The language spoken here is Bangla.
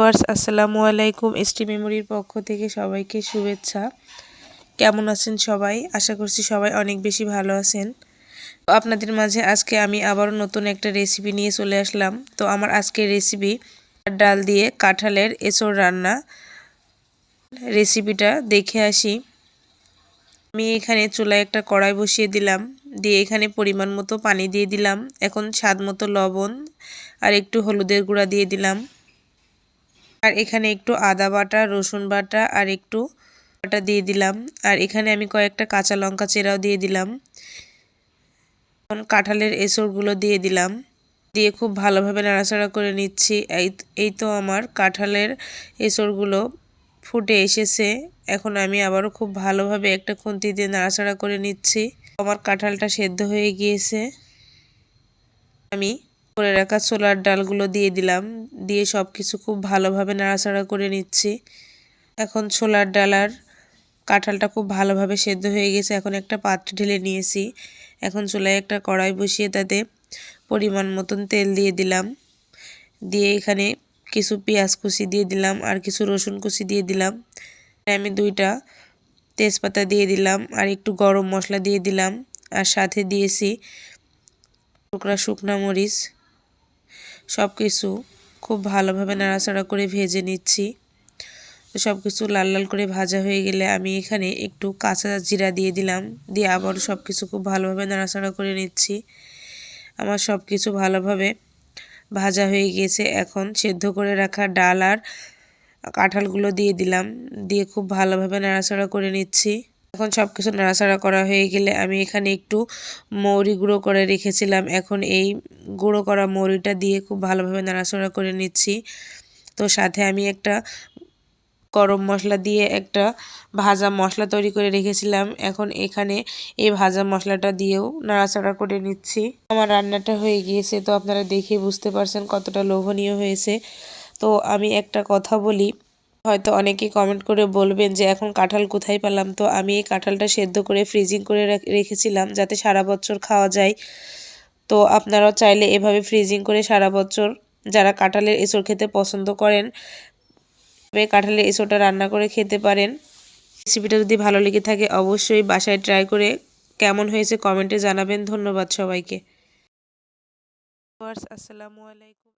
ভিউয়ার্স, আসসালামু আলাইকুম। এসটি মেমোরির পক্ষ থেকে সবাইকে শুভেচ্ছা। কেমন আছেন সবাই? আশা করছি সবাই অনেক বেশি ভালো আছেন। আপনাদের মাঝে আজকে আমি আবারও নতুন একটা রেসিপি নিয়ে চলে আসলাম। তো আমার আজকের রেসিপি ডাল দিয়ে কাঁঠালের এঁচড় রান্না রেসিপিটা দেখে আসি। আমি এখানে চুলায় একটা কড়াই বসিয়ে দিলাম। দিয়ে এখানে পরিমাণ মতো পানি দিয়ে দিলাম। এখন স্বাদ মতো লবণ আর একটু হলুদের গুঁড়া দিয়ে দিলাম। আর এখানে একটু আদা বাটা, রসুন বাটা আর একটু বাটা দিয়ে দিলাম। আর এখানে আমি কয়েকটা কাঁচা লঙ্কা চেরাও দিয়ে দিলাম। কাঁঠালের এসরগুলো দিয়ে দিলাম। দিয়ে খুব ভালোভাবে নাড়াচাড়া করে নিচ্ছি। এই তো আমার কাঁঠালের এসরগুলো ফুটে এসেছে। এখন আমি আবারও খুব ভালোভাবে একটা খুন্তি দিয়ে নাড়াচাড়া করে নিচ্ছি। আমার কাঁঠালটা সেদ্ধ হয়ে গিয়েছে। আমি করে রাখা ছোলার ডালগুলো দিয়ে দিলাম। দিয়ে সব কিছু খুব ভালোভাবে নাড়াচাড়া করে নিচ্ছি। এখন ছোলার ডাল আর কাঁঠালটা খুব ভালোভাবে সেদ্ধ হয়ে গেছে। এখন একটা পাত্রে ঢেলে নিয়েছি। এখন চুলায় একটা কড়াই বসিয়ে তাতে পরিমাণ মতন তেল দিয়ে দিলাম। দিয়ে এখানে কিছু পেঁয়াজ কুচি দিয়ে দিলাম আর কিছু রসুন কুচি দিয়ে দিলাম। আমি দুইটা তেজপাতা দিয়ে দিলাম আর একটু গরম মশলা দিয়ে দিলাম। আর সাথে দিয়েছি টুকরা শুকনা মরিচ। সব কিছু খুব ভালোভাবে নাড়াচাড়া করে ভেজে নিচ্ছি। সব কিছু লাল লাল করে ভাজা হয়ে গেলে আমি এখানে একটু কাঁচা জিরা দিয়ে দিলাম। দিয়ে আবার সব কিছু খুব ভালোভাবে নাড়াচাড়া করে নিচ্ছি। আমার সব কিছু ভালোভাবে ভাজা হয়ে গিয়েছে এখন সেদ্ধ করে রাখা ডাল আর কাঁঠালগুলো দিয়ে দিলাম। দিয়ে খুব ভালোভাবে নাড়াচাড়া করে নিচ্ছি। এখন সব কিছু নাড়াচাড়া করা হয়ে গেলে আমি এখানে একটু মৌরি গুঁড়ো করে রেখেছিলাম। এখন এই গুঁড়ো করা মৌরিটা দিয়ে খুব ভালোভাবে নাড়াচাড়া করে নিচ্ছি। তো সাথে আমি একটা গরম মশলা দিয়ে একটা ভাজা মশলা তৈরি করে রেখেছিলাম। এখন এখানে এই ভাজা মশলাটা দিয়েও নাড়াচাড়া করে নিচ্ছি। আমার রান্নাটা হয়ে গিয়েছে তো আপনারা দেখে বুঝতে পারছেন কতটা লোভনীয় হয়েছে। তো আমি একটা কথা বলি হয়তো অনেকেই কমেন্ট করে বলবেন যে, এখন কাঁঠাল কোথায় পেলাম? তো আমি এই কাঁঠালটা সেদ্ধ করে ফ্রিজিং করে রেখেছিলাম যাতে সারা বছর খাওয়া যায়। তো আপনারাও চাইলে এভাবে ফ্রিজিং করে সারা বছর যারা কাঁঠালের এঁচড় খেতে পছন্দ করেন কাঁঠালের এঁচড়টা রান্না করে খেতে পারেন। রেসিপিটা যদি ভালো লেগে থাকে, অবশ্যই বাসায় ট্রাই করে কেমন হয়েছে কমেন্টে জানাবেন। ধন্যবাদ সবাইকে। আসসালামু আলাইকুম।